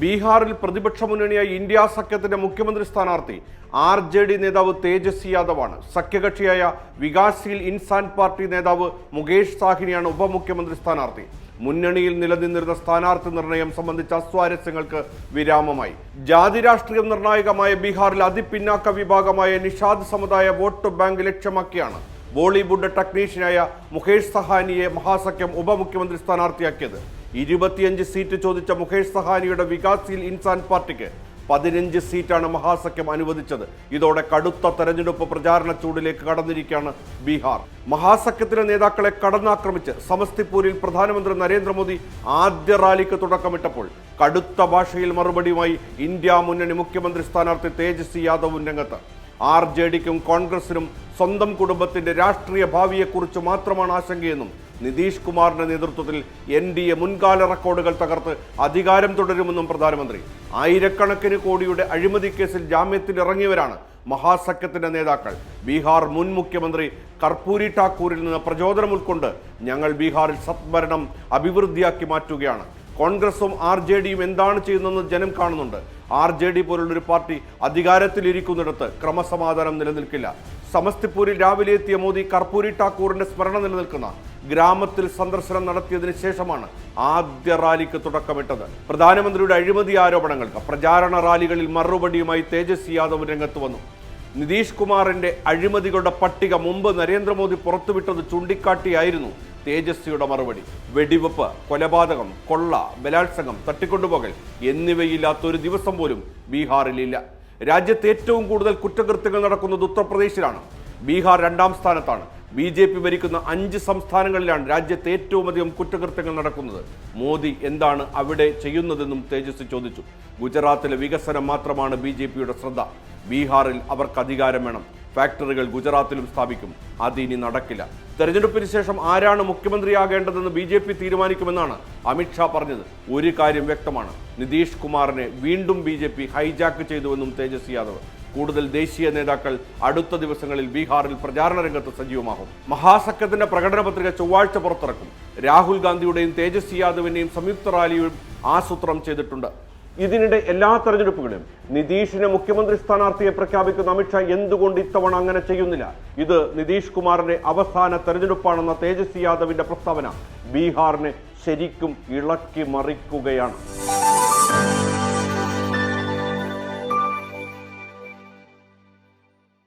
ബീഹാറിൽ പ്രതിപക്ഷ മുന്നണിയായ ഇന്ത്യ സഖ്യത്തിന്റെ മുഖ്യമന്ത്രി സ്ഥാനാർത്ഥി ആർ ജെ ഡി നേതാവ് തേജസ്വി യാദവാണ്. സഖ്യകക്ഷിയായ വികാസ്ശീൽ ഇൻസാൻ പാർട്ടി നേതാവ് മുകേഷ് സാഹിനിയാണ് ഉപമുഖ്യമന്ത്രി സ്ഥാനാർത്ഥി. മുന്നണിയിൽ നിലനിന്നിരുന്ന സ്ഥാനാർത്ഥി നിർണയം സംബന്ധിച്ച അസ്വാരസ്യങ്ങൾക്ക് വിരാമമായി. ജാതി രാഷ്ട്രീയം നിർണായകമായ ബീഹാറിൽ അതിപിന്നാക്ക വിഭാഗമായ നിഷാദ് സമുദായ വോട്ട് ബാങ്ക് ലക്ഷ്യമാക്കിയാണ് ബോളിവുഡ് ടെക്നീഷ്യനായ മുഖേഷ് സഹാനിയെ മഹാസഖ്യം ഉപമുഖ്യമന്ത്രി സ്ഥാനാർത്ഥിയാക്കിയത്. ഇരുപത്തിയഞ്ച് സീറ്റ് ചോദിച്ച മുഖേഷ് സഹാനിയുടെ വികാസിൽ ഇൻസാൻ പാർട്ടിക്ക് പതിനഞ്ച് സീറ്റാണ് മഹാസഖ്യം അനുവദിച്ചത്. ഇതോടെ കടുത്ത തെരഞ്ഞെടുപ്പ് പ്രചാരണ ചൂടിലേക്ക് കടന്നിരിക്കുകയാണ് ബീഹാർ. മഹാസഖ്യത്തിലെ നേതാക്കളെ കടന്നാക്രമിച്ച് സമസ്തിപൂരിൽ പ്രധാനമന്ത്രി നരേന്ദ്രമോദി ആദ്യ റാലിക്ക് തുടക്കമിട്ടപ്പോൾ കടുത്ത ഭാഷയിൽ മറുപടിയുമായി ഇന്ത്യ മുന്നണി മുഖ്യമന്ത്രി സ്ഥാനാർത്ഥി തേജസ്വി യാദവും രംഗത്ത്. ആർ ജെ ഡിക്കും കോൺഗ്രസിനും സ്വന്തം കുടുംബത്തിന്റെ രാഷ്ട്രീയ ഭാവിയെക്കുറിച്ച് മാത്രമാണ് ആശങ്കയെന്നും നിതീഷ് കുമാറിന്റെ നേതൃത്വത്തിൽ എൻ ഡി എ മുൻകാല റെക്കോർഡുകൾ തകർത്ത് അധികാരം തുടരുമെന്നും പ്രധാനമന്ത്രി. ആയിരക്കണക്കിന് കോടിയുടെ അഴിമതി കേസിൽ ജാമ്യത്തിൽ ഇറങ്ങിയവരാണ് മഹാസഖ്യത്തിന്റെ നേതാക്കൾ. ബീഹാർ മുൻ മുഖ്യമന്ത്രി കർപ്പൂരി ഠാക്കൂരിൽ നിന്ന് പ്രചോദനം ഉൾക്കൊണ്ട് ഞങ്ങൾ ബീഹാറിൽ സത്ഭരണം അഭിവൃദ്ധിയാക്കി മാറ്റുകയാണ്. കോൺഗ്രസും ആർ ജെ ഡിയും എന്താണ് ചെയ്യുന്നതെന്ന് ജനം കാണുന്നുണ്ട്. ആർ ജെ ഡി പോലുള്ളൊരു പാർട്ടി അധികാരത്തിലിരിക്കുന്നിടത്ത് ക്രമസമാധാനം നിലനിൽക്കില്ല. സമസ്തിപൂരിൽ രാവിലെ എത്തിയ മോദി കർപ്പൂരി ഠാക്കൂറിന്റെ സ്മരണ നിലനിൽക്കുന്ന ഗ്രാമത്തിൽ സന്ദർശനം നടത്തിയതിനു ശേഷമാണ് ആദ്യ റാലിക്ക് തുടക്കമിട്ടത്. പ്രധാനമന്ത്രിയുടെ അഴിമതി ആരോപണങ്ങൾക്ക് പ്രചാരണ റാലികളിൽ മറുപടിയുമായി തേജസ്വി യാദവ് രംഗത്ത് വന്നു. നിതീഷ് കുമാറിന്റെ അഴിമതികളുടെ പട്ടിക മുമ്പ് നരേന്ദ്രമോദി പുറത്തുവിട്ടത് ചൂണ്ടിക്കാട്ടിയായിരുന്നു തേജസ്വിയുടെ മറുപടി വെടിവെപ്പ് കൊലപാതകം കൊള്ള ബലാത്സംഗം തട്ടിക്കൊണ്ടുപോകൽ എന്നിവയില്ലാത്തൊരു ദിവസം പോലും ബീഹാറിലില്ല. രാജ്യത്ത് ഏറ്റവും കൂടുതൽ കുറ്റകൃത്യങ്ങൾ നടക്കുന്നത് ഉത്തർപ്രദേശിലാണ്. ബീഹാർ രണ്ടാം സ്ഥാനത്താണ്. ബി ജെ പി ഭരിക്കുന്ന അഞ്ച് സംസ്ഥാനങ്ങളിലാണ് രാജ്യത്ത് ഏറ്റവും അധികം കുറ്റകൃത്യങ്ങൾ നടക്കുന്നത്. മോദി എന്താണ് അവിടെ ചെയ്യുന്നതെന്നും തേജസ്വി ചോദിച്ചു. ഗുജറാത്തിലെ വികസനം മാത്രമാണ് ബി ജെ പിയുടെ ശ്രദ്ധ. ബീഹാറിൽ അവർക്ക് അധികാരം വേണം. ഫാക്ടറികൾ ഗുജറാത്തിലും സ്ഥാപിക്കും. അതിനി നടക്കില്ല. തെരഞ്ഞെടുപ്പിന് ശേഷം ആരാണ് മുഖ്യമന്ത്രിയാകേണ്ടതെന്ന് ബി ജെ പി തീരുമാനിക്കുമെന്നാണ് അമിത്ഷാ പറഞ്ഞത്. ഒരു കാര്യം വ്യക്തമാണ്. നിതീഷ് കുമാറിനെ വീണ്ടും ബി ജെ പി ഹൈജാക്ക് ചെയ്തുവെന്നും തേജസ്വി യാദവ്. കൂടുതൽ ദേശീയ നേതാക്കൾ അടുത്ത ദിവസങ്ങളിൽ ബീഹാറിൽ പ്രചാരണ രംഗത്ത് സജീവമാകും. മഹാസഖ്യത്തിന്റെ പ്രകടന പത്രിക ചൊവ്വാഴ്ച പുറത്തിറക്കും. രാഹുൽ ഗാന്ധിയുടെയും തേജസ്വി യാദവിന്റെയും സംയുക്ത റാലിയും ആസൂത്രണം ചെയ്തിട്ടുണ്ട്. ഇതിനിടെ എല്ലാ തെരഞ്ഞെടുപ്പുകളിലും നിതീഷിനെ മുഖ്യമന്ത്രി സ്ഥാനാർത്ഥിയെ പ്രഖ്യാപിക്കുന്ന അമിത്ഷാ എന്തുകൊണ്ട് ഇത്തവണ അങ്ങനെ ചെയ്യുന്നില്ല? ഇത് നിതീഷ് കുമാറിന്റെ അവസാന തെരഞ്ഞെടുപ്പാണെന്ന തേജസ്വി യാദവിന്റെ പ്രസ്താവന ബീഹാറിനെ ശരിക്കും ഇളക്കി മറിക്കുകയാണ്.